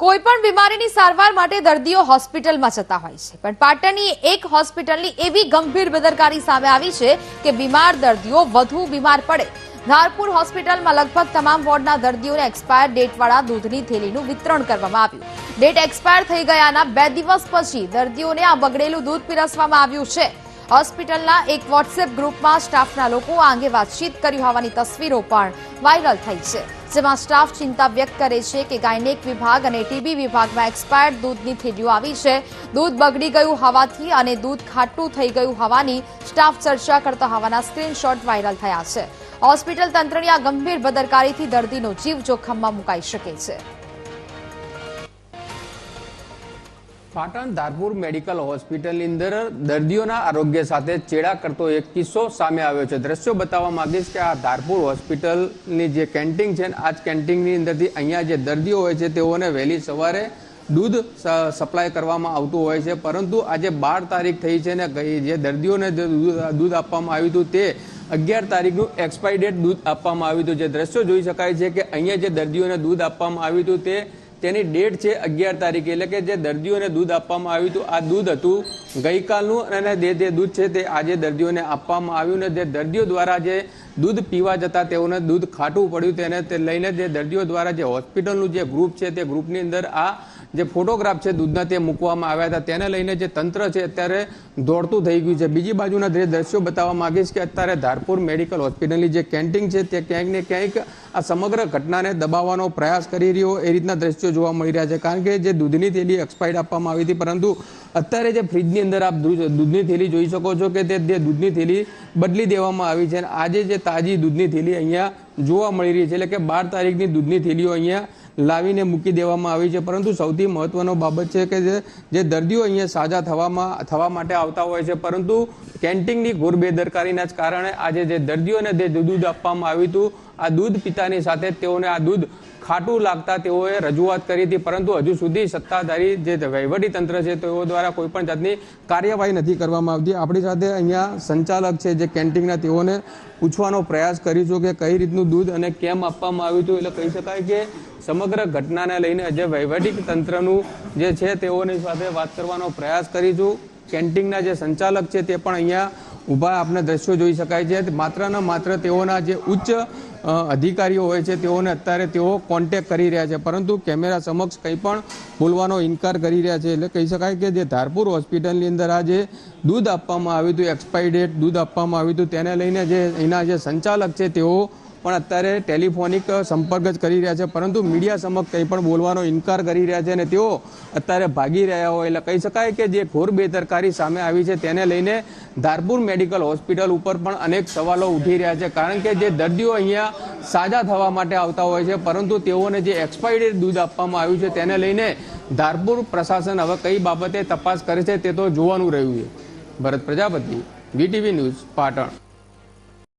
કોઈ પણ બીમારીની સારવાર માટે દર્દીઓ હોસ્પિટલમાં જતા હોય છે. પણ પાટણની એક હોસ્પિટલની એવી ગંભીર બેદરકારી સામે આવી છે કે બીમાર દર્દીઓ વધુ બીમાર પડે. ધારપુર હોસ્પિટલમાં લગભગ તમામ વોર્ડના દર્દીઓને એક્સપાયર ડેટવાળા દૂધની થેલીનું વિતરણ કરવામાં આવ્યું. ડેટ એક્સપાયર થઈ ગયાના બે દિવસ પછી દર્દીઓને આ બગડેલું દૂધ પીરસવામાં આવ્યું છે. હોસ્પિટલના એક વોટ્સએપ ગ્રુપમાં સ્ટાફના લોકો આ અંગે વાતચીત કરી હોવાની તસવીરો પણ વાયરલ થઈ છે, જેમાં સ્ટાફ ચિંતા વ્યક્ત કરે છે કે ગાયનેક વિભાગ અને ટીબી વિભાગમાં એક્સપાયર્ડ દૂધની થેલીઓ આવી છે. દૂધ બગડી ગયું હોવાથી અને દૂધ ખાટું થઈ ગયું હોવાની સ્ટાફ ચર્ચા કરતા હોવાના સ્ક્રીનશોટ વાયરલ થયા છે. હોસ્પિટલ તંત્રની આ ગંભીર બેદરકારીથી દર્દીનો જીવ જોખમમાં મુકાઈ શકે છે. પાટણ ધારપુર મેડિકલ હોસ્પિટલની અંદર દર્દીઓના આરોગ્ય સાથે ચેડા કરતો એક કિસ્સો સામે આવ્યો છે. દ્રશ્યો બતાવવા માંગીશ કે આ ધારપુર હોસ્પિટલની જે કેન્ટીન છે આ જ કેન્ટીનની અંદરથી અહીંયા જે દર્દીઓ હોય છે, તેઓને વહેલી સવારે દૂધ સપ્લાય કરવામાં આવતું હોય છે. પરંતુ આજે બાર તારીખ થઈ છે ને જે દર્દીઓને દૂધ આપવામાં આવ્યું હતું તે અગિયાર તારીખનું એક્સપાયરી ડેટ દૂધ આપવામાં આવ્યું હતું. જે દ્રશ્યો જોઈ શકાય છે કે અહીંયા જે દર્દીઓને દૂધ આપવામાં આવ્યું હતું તે તેની ડેટ છે અગિયાર તારીખે. એટલે કે જે દર્દીઓને દૂધ આપવામાં આવ્યું હતું, આ દૂધ હતું ગઈકાલનું અને જે જે દૂધ છે તે આજે દર્દીઓને આપવામાં આવ્યું ને જે દર્દીઓ દ્વારા જે દૂધ પીવા જતા તેઓને દૂધ ખાટું પડ્યું તેને તે લઈને જે દર્દીઓ દ્વારા જે હોસ્પિટલનું જે ગ્રુપ છે તે ગ્રુપની અંદર આ જે ફોટોગ્રાફ છે દૂધના તે મૂકવામાં આવ્યા હતા. તેને લઈને જે તંત્ર છે અત્યારે દોડતું થઈ ગયું છે. બીજી બાજુના જે દ્રશ્યો બતાવવા માગીશ કે અત્યારે ધારપુર મેડિકલ હોસ્પિટલની જે કેન્ટીન છે તે ક્યાંક ને ક્યાંક આ સમગ્ર ઘટનાને દબાવવાનો પ્રયાસ કરી રહ્યો એ રીતના દ્રશ્યો જોવા મળી રહ્યા છે. કારણ કે જે દૂધની થેલી એક્સપાયર્ડ આપવામાં આવી હતી, પરંતુ અત્યારે જે ફ્રીજની અંદર આપ દૂધની થેલી જોઈ શકો છો કે તે દૂધની થેલી બદલી દેવામાં આવી છે અને આજે જે તાજી દૂધની થેલી અહીંયા જોવા મળી રહી છે. એટલે કે બાર તારીખની દૂધની થેલીઓ અહીંયા લાવીને મૂકી દેવામાં આવી છે. પરંતુ સૌથી મહત્વનો બાબત છે કે જે દર્દીઓ અહીંયા સાજા થવામાં, થવા માટે આવતા હોય છે. પરંતુ કેન્ટીનની ઘોર બેદરકારીના જ કારણે આજે જે દર્દીઓને જે દૂધ આપવામાં આવ્યું હતું આ દૂધ પિતાની સાથે તેઓને આ દૂધ ખાટું લાગતા તેઓએ રજૂઆત કરી હતી, પરંતુ હજુ સુધી સત્તાધારી જે તંત્ર છે તેઓ દ્વારા કોઈ પણ જાતની કાર્યવાહી નથી કરવામાં આવતી. આપણી સાથે અહીંયા સંચાલક છે જે કેન્ટીનના તેઓને પૂછવાનો પ્રયાસ કરીશું કે કઈ રીતનું દૂધ અને કેમ આપવામાં આવ્યું હતું. એટલે કહી શકાય કે સમગ્ર ઘટનાને લઈને જે વહીવટી તંત્રનું જે છે તેઓની સાથે વાત કરવાનો પ્રયાસ કરીશું. કેન્ટીનના જે સંચાલક છે તે પણ અહીંયા ઊભા આપણે દ્રશ્યો જોઈ શકાય છે. માત્ર ને માત્ર તેઓના જે ઉચ્ચ અધિકારીઓ હોય છે, તેઓને અત્યારે તેઓ કોન્ટેક કરી રહ્યા છે. પરંતુ કેમેરા સમક્ષ કંઈ પણ બોલવાનો ઇનકાર કરી રહ્યા છે. એટલે કહી શકાય કે જે ધારપુર હોસ્પિટલની અંદર આ જે દૂધ આપવામાં આવ્યું હતું એક્સપાયરી ડેટ દૂધ આપવામાં આવ્યું હતું, તેને લઈને જે એના જે સંચાલક છે, તેઓ પણ અત્યારે ટેલિફોનિક સંપર્ક જ કરી રહ્યા છે, પરંતુ મીડિયા સમક્ષ કંઈ પણ બોલવાનો ઇનકાર કરી રહ્યા છે અને તેઓ અત્યારે ભાગી રહ્યા હોય એટલે કહી શકાય કે જે ઘોર બેદરકારી સામે આવી છે તેને લઈને ધારપુર મેડિકલ હોસ્પિટલ ઉપર પણ અનેક સવાલો ઉઠી રહ્યા છે. કારણ કે જે દર્દીઓ અહીંયા સાજા થવા માટે આવતા હોય છે, પરંતુ તેઓને જે એક્સપાયરી દૂધ આપવામાં આવ્યું છે તેને લઈને ધારપુર પ્રશાસન હવે કઈ બાબતે તપાસ કરે છે તે તો જોવાનું રહ્યું છે. Bharat Prajapati, VTV news, Patan.